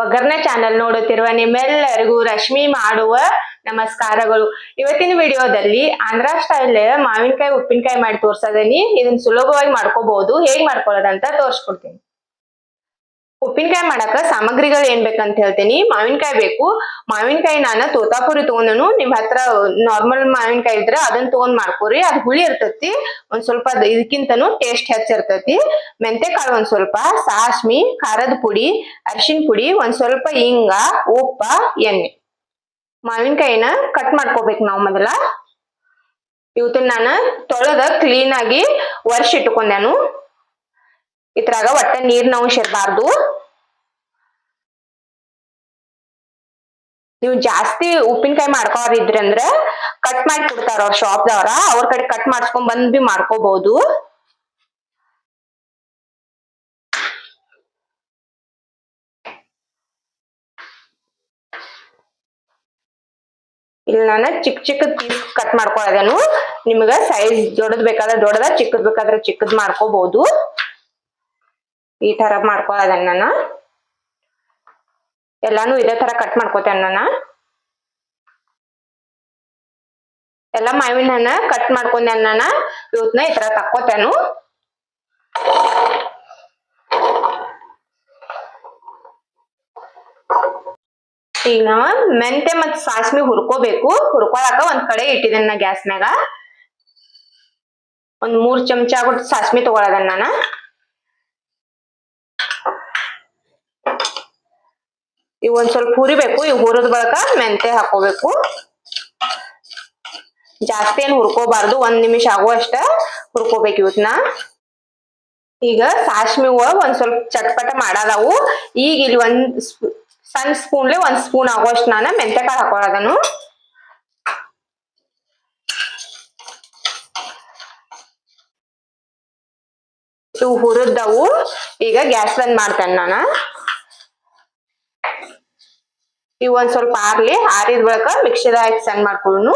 ಒಗ್ಗರಣೆ ಚಾನೆಲ್ ನೋಡುತ್ತಿರುವ ನಿಮ್ಮೆಲ್ಲರಿಗೂ ರಶ್ಮಿ ಮಾಡುವ ನಮಸ್ಕಾರಗಳು. ಇವತ್ತಿನ ವಿಡಿಯೋದಲ್ಲಿ ಆಂಧ್ರ ಸ್ಟೈಲ್ ಮಾವಿನಕಾಯಿ, ಉಪ್ಪಿನಕಾಯಿ ಮಾಡಿ ತೋರ್ಸದೀನಿ. ಇದನ್ನ ಸುಲಭವಾಗಿ ಮಾಡ್ಕೋಬಹುದು ಹೇಗ್ ಮಾಡ್ಕೊಳ್ಳೋದಂತ ತೋರ್ಸ್ಕೊಡ್ತೀನಿ. ಉಪ್ಪಿನಕಾಯಿ ಮಾಡಾಕ ಸಾಮಗ್ರಿಗಳು ಏನ್ ಬೇಕಂತ ಹೇಳ್ತೀನಿ. ಮಾವಿನಕಾಯಿ ಬೇಕು. ಮಾವಿನಕಾಯಿ ನಾನು ತೋತಾಪುರಿ ತಗೊಂಡನು. ನಿಮ್ ಹತ್ರ ನಾರ್ಮಲ್ ಮಾವಿನಕಾಯಿ ಇದ್ರೆ ಅದನ್ನ ತಗೊಂಡ್ ಮಾಡ್ಕೋರಿ. ಅದ್ ಹುಳಿ ಇರ್ತತಿ. ಒಂದ್ ಸ್ವಲ್ಪ ಇದಕ್ಕಿಂತನು ಟೇಸ್ಟ್ ಹೆಚ್ಚಿರ್ತೈತಿ. ಮೆಂತೆ ಕಾಳು ಒಂದ್ ಸ್ವಲ್ಪ, ಸಾಸ್ಮಿ, ಖಾರದ ಪುಡಿ, ಅರಿಶಿನ ಪುಡಿ, ಒಂದ್ ಸ್ವಲ್ಪ ಹಿಂಗ ಉಪ್ಪ, ಎಣ್ಣೆ. ಮಾವಿನಕಾಯಿನ ಕಟ್ ಮಾಡ್ಕೋಬೇಕು ನಾವು ಮೊದಲ. ಇವತ್ತು ನಾನು ತೊಳೆದ ಕ್ಲೀನ್ ಆಗಿ ವರ್ಷ ಇಟ್ಕೊಂಡೆನು ಇದ್ರಾಗ ಒಟ್ಟ ನೀರ್ನ ಅಂಶ ಇರಬಾರ್ದು ನೀವು ಜಾಸ್ತಿ ಉಪ್ಪಿನಕಾಯಿ ಮಾಡ್ಕೋರ್ ಅಂದ್ರೆ ಕಟ್ ಮಾಡಿ ಕೊಡ್ತಾರ ಅವ್ರ ಶಾಪ್ದವ್ರ ಅವ್ರ ಕಡೆ ಕಟ್ ಮಾಡ್ಸ್ಕೊಂಡ್ ಬಂದ್ ಬಿ ಮಾಡ್ಕೋಬಹುದು ಇಲ್ಲಿ ನಾನು ಚಿಕ್ಕ ಚಿಕ್ಕದ್ ಪೀಸ್ ಕಟ್ ಮಾಡ್ಕೊಳ್ಳೋದೇನು ನಿಮ್ಗ ಸೈಜ್ ದೊಡ್ಡದ್ ಬೇಕಾದ್ರೆ ದೊಡ್ಡದ, ಚಿಕ್ಕದ್ ಬೇಕಾದ್ರೆ ಚಿಕ್ಕದ್ ಮಾಡ್ಕೋಬಹುದು ಈ ತರ ಮಾಡ್ಕೊಳ್ಳೋದನ್ನ ನಾನು ಎಲ್ಲಾನು ಇದೇ ತರ ಕಟ್ ಮಾಡ್ಕೋತೇನೆ ಎಲ್ಲ ಮಾವಿನ ಹಣ್ಣ ಕಟ್ ಮಾಡ್ಕೊಂಡೆ ನಾನು ಇವತ್ನ ಈ ತರ ತಕ್ಕೋತೇನು. ಈಗ ನಾವ ಮೆಂತೆ ಮತ್ ಸಾಸ್ಮಿ ಹುರ್ಕೋಬೇಕು. ಹುರ್ಕೊಳಕ ಒಂದ್ ಕಡೆ ಇಟ್ಟಿದ್ದೇನೆ ನಾ ಗ್ಯಾಸ್ ಮ್ಯಾಗ. ಒಂದ್ ಮೂರ್ ಚಮಚ ಆಗ್ಬಿಟ್ಟು ಸಾಸ್ಮಿ ತಗೊಳದನ್ನ ಇವ್ ಒಂದ್ ಸ್ವಲ್ಪ ಹುರಿಬೇಕು ಇವ್ ಹುರಿದ ಬಳಕ ಮೆಂತೆ ಹಾಕೋಬೇಕು. ಜಾಸ್ತಿ ಏನ್ ಹುರ್ಕೋಬಾರ್ದು, ಒಂದ್ ನಿಮಿಷ ಆಗುವಷ್ಟ ಹುರ್ಕೋಬೇಕು ಇವತ್ನ. ಈಗ ಸಾಸ್ಮಿ ಹೂವ ಒಂದ್ ಸ್ವಲ್ಪ ಚಟ್ಪಟ ಮಾಡಾದವು. ಈಗ ಇಲ್ಲಿ ಒಂದ್ ಸಣ್ಣ ಸ್ಪೂನ್ಲೆ ಒಂದ್ ಸ್ಪೂನ್ ಆಗುವಷ್ಟು ನಾನು ಮೆಂತೆಕಾಳು ಹಾಕೊಳ್ಳೋದನು ಇವು ಹುರಿದವು. ಈಗ ಗ್ಯಾಸ್ ಬಂದ್ ಮಾಡ್ತೇನೆ ನಾನು. ಇವ್ ಒಂದ್ ಸ್ವಲ್ಪ ಆರ್ಲಿ ಆರಿದ ಬಳಿಕ ಮಿಕ್ಸಿದ ಹಾಕಿ ಸಣ್ಣ ಮಾಡ್ಕೊಳ್ಳುನು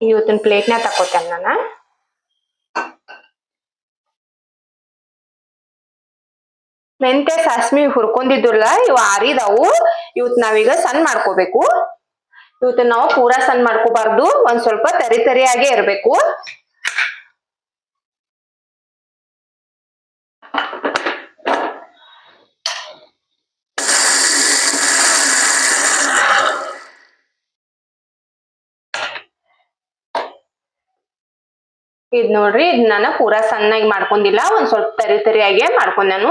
ಇವತ್ತಿನ ಪ್ಲೇಟ್ನ ತಕೋತೇನೆ ನಾನು. ಮೆಂತೆ ಸಾಸ್ಮಿ ಹುರ್ಕೊಂಡಿದ್ರಲ್ಲ ಇವ್ ಆರಿದವು. ಇವತ್ ನಾವೀಗ ಸಣ್ಣ ಮಾಡ್ಕೋಬೇಕು. ಇವತ್ತ ನಾವು ಪೂರಾ ಸಣ್ಣ ಮಾಡ್ಕೋಬಾರ್ದು. ಒಂದ್ ಸ್ವಲ್ಪ ತರಿ ತರಿಯಾಗೆ ಇರ್ಬೇಕು. ಇದ್ ನೋಡ್ರಿ, ಇದ್ ನಾನು ಪೂರಾ ಸಣ್ಣಾಗಿ ಮಾಡ್ಕೊಂಡಿಲ್ಲ, ಒಂದ್ ಸ್ವಲ್ಪ ತರಿ ತರಿಯಾಗೆ ನಾನು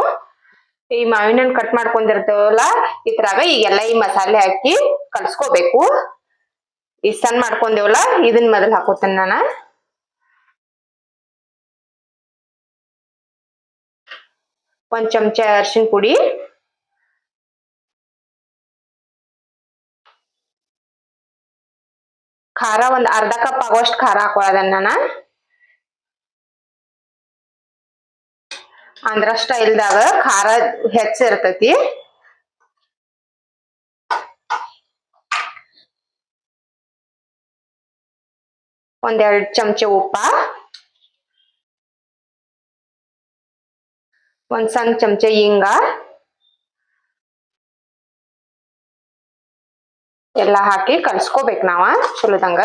ಈ ಮಾವಿನ ಹಣ್ಣು ಕಟ್ ಮಾಡ್ಕೊಂಡಿರ್ತೇವಲ್ಲ, ಇದ್ರಾಗ ಈಗೆಲ್ಲ ಈ ಮಸಾಲೆ ಹಾಕಿ ಕಲ್ಸ್ಕೋಬೇಕು. ಈ ಸಣ್ಣ ಮಾಡ್ಕೊಂಡೇವಲ್ಲ, ಇದನ್ ಮೊದಲ್ ಹಾಕೋತೇನೆ ನಾನು. ಒಂದ್ ಚಮಚ ಅರ್ಶಿನ ಪುಡಿ. ಖಾರ ಒಂದ್ ಅರ್ಧ ಕಪ್ ಆಗೋಷ್ಟು ಖಾರ ಹಾಕೊಳ್ಳೋದನ್ನ ನಾನು. ಆಂಧ್ರ ಸ್ಟೈಲ್ದಾಗ ಖಾರ ಹೆಚ್ಚ ಒಂದೆರಡು ಒಂದೆರಡ್ ಚಮಚ ಉಪ್ಪ. ಒಂದ್ ಸಣ್ಣ ಚಮಚ ಹಿಂಗ. ಎಲ್ಲ ಹಾಕಿ ಕಲ್ಸ್ಕೋಬೇಕು ನಾವ ಚಲೋದಂಗ.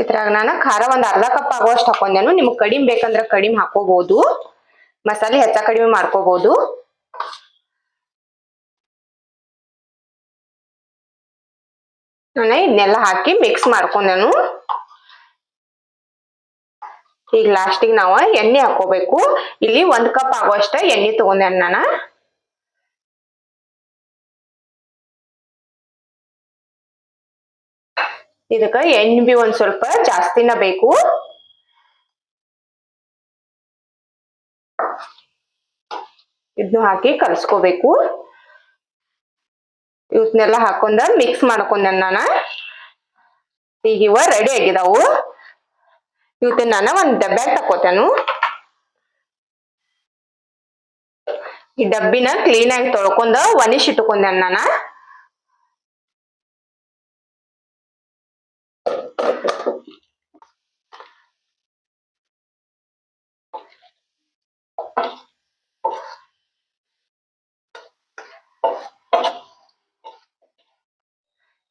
ಇದ್ರಾಗ ನಾನು ಖಾರ ಒಂದ್ ಅರ್ಧ ಕಪ್ ಆಗುವಷ್ಟು ಹಾಕೊಂಡೇನು. ನಿಮ್ಗೆ ಕಡಿಮೆ ಬೇಕಂದ್ರೆ ಕಡಿಮೆ ಹಾಕೋಬಹುದು ಮಸಾಲೆ ಹೆಚ್ಚ ಕಡಿಮೆ ಮಾಡ್ಕೋಬಹುದು ನಾನು ಇದನ್ನೆಲ್ಲ ಹಾಕಿ ಮಿಕ್ಸ್ ಮಾಡ್ಕೊಂಡೇನು. ಈಗ ಲಾಸ್ಟಿಗೆ ನಾವು ಎಣ್ಣೆ ಹಾಕೋಬೇಕು. ಇಲ್ಲಿ ಒಂದ್ ಕಪ್ ಆಗುವಷ್ಟ ಎಣ್ಣೆ ತಗೊಂಡೆ ನಾನು. ಇದಕ್ಕ ಎಣ್ಣೆ ಬಿ ಒಂದ್ ಸ್ವಲ್ಪ ಜಾಸ್ತಿನ ಬೇಕು. ಇದನ್ನು ಹಾಕಿ ಕಲ್ಸ್ಕೋಬೇಕು. ಇವತ್ನೆಲ್ಲ ಹಾಕೊಂಡ ಮಿಕ್ಸ್ ಮಾಡ್ಕೊಂಡೆ ನಾನು. ಈಗ ಇವ ರೆಡಿ ಆಗಿದಾವು. ಇವತ್ತಿನ ನಾನು ಒಂದ್ ಡಬ್ಬೆ ತಕೋತೇನು ಈ ಡಬ್ಬಿನ ಕ್ಲೀನ್ ಆಗಿ ತೊಳ್ಕೊಂಡ ಒನಿಶ್ ಇಟ್ಕೊಂಡೆ ನಾನು.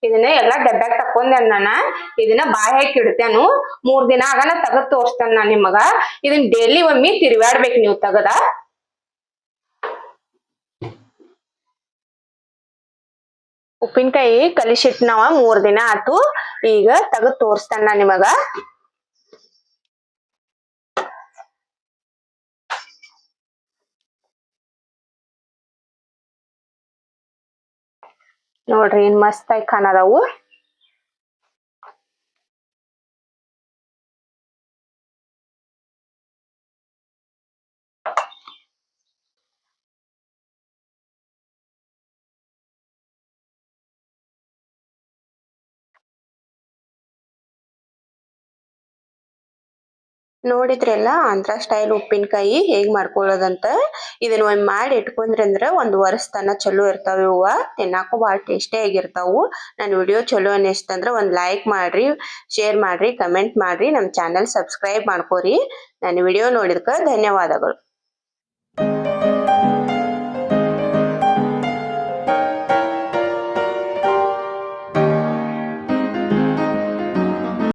ಇದನ್ನ ಎಲ್ಲಾ ಡಬ್ಬ್ಯಾಗ ತಕೊಂಡೆ ನಾನ. ಇದನ್ನ ಬಾಯ್ ಹಾಕಿ ಇಡ್ತೇನು ಮೂರ್ ದಿನ ಆಗನ ತಗದ್ ತೋರಿಸ್ತೇನೆ ನಾ ನಿಮಗ. ಇದನ್ನ ಡೈಲಿ ಒಮ್ಮಿ ತಿರ್ವ್ಯಾಡ್ಬೇಕು ನೀವು ತಗದ. ಉಪ್ಪಿನಕಾಯಿ ಕಲಿಸಿಟ್ ನಾವ ಮೂರ್ ದಿನ ಆತು. ಈಗ ತಗದ್ ತೋರಿಸ್ತೇನೆ ನಾ ನಿಮಗ. ನೋಡ್ರಿ ಏನ್ ಮಸ್ತ್ ಆಗಿ ಕಾಣದಾವು ನೋಡಿದ್ರಲ್ಲ ಆಂಧ್ರ ಸ್ಟೈಲ್ ಉಪ್ಪಿನಕಾಯಿ ಹೇಗ್ ಮಾಡ್ಕೊಳ್ಳೋದಂತ. ಇದನ್ನ ಒಮ್ಮೆ ಮಾಡಿ ಇಟ್ಕೊಂಡ್ರಿ ಅಂದ್ರ ಒಂದ್ ವರ್ಷ ತನ ಚಲೋ ಇರ್ತಾವ ಇವ ತಿನ್ನಾಕು ಭಾಳ ಟೇಸ್ಟಿ ಆಗಿರ್ತಾವು. ನನ್ನ ವಿಡಿಯೋ ಚಲೋ ಅನಿಸ್ತಂದ್ರ ಒಂದ್ ಲೈಕ್ ಮಾಡ್ರಿ ಶೇರ್ ಮಾಡ್ರಿ ಕಮೆಂಟ್ ಮಾಡ್ರಿ. ನಮ್ ಚಾನೆಲ್ ಸಬ್ಸ್ಕ್ರೈಬ್ ಮಾಡ್ಕೋರಿ. ನನ್ನ ವಿಡಿಯೋ ನೋಡಿದ್ಕ ಧನ್ಯವಾದಗಳು.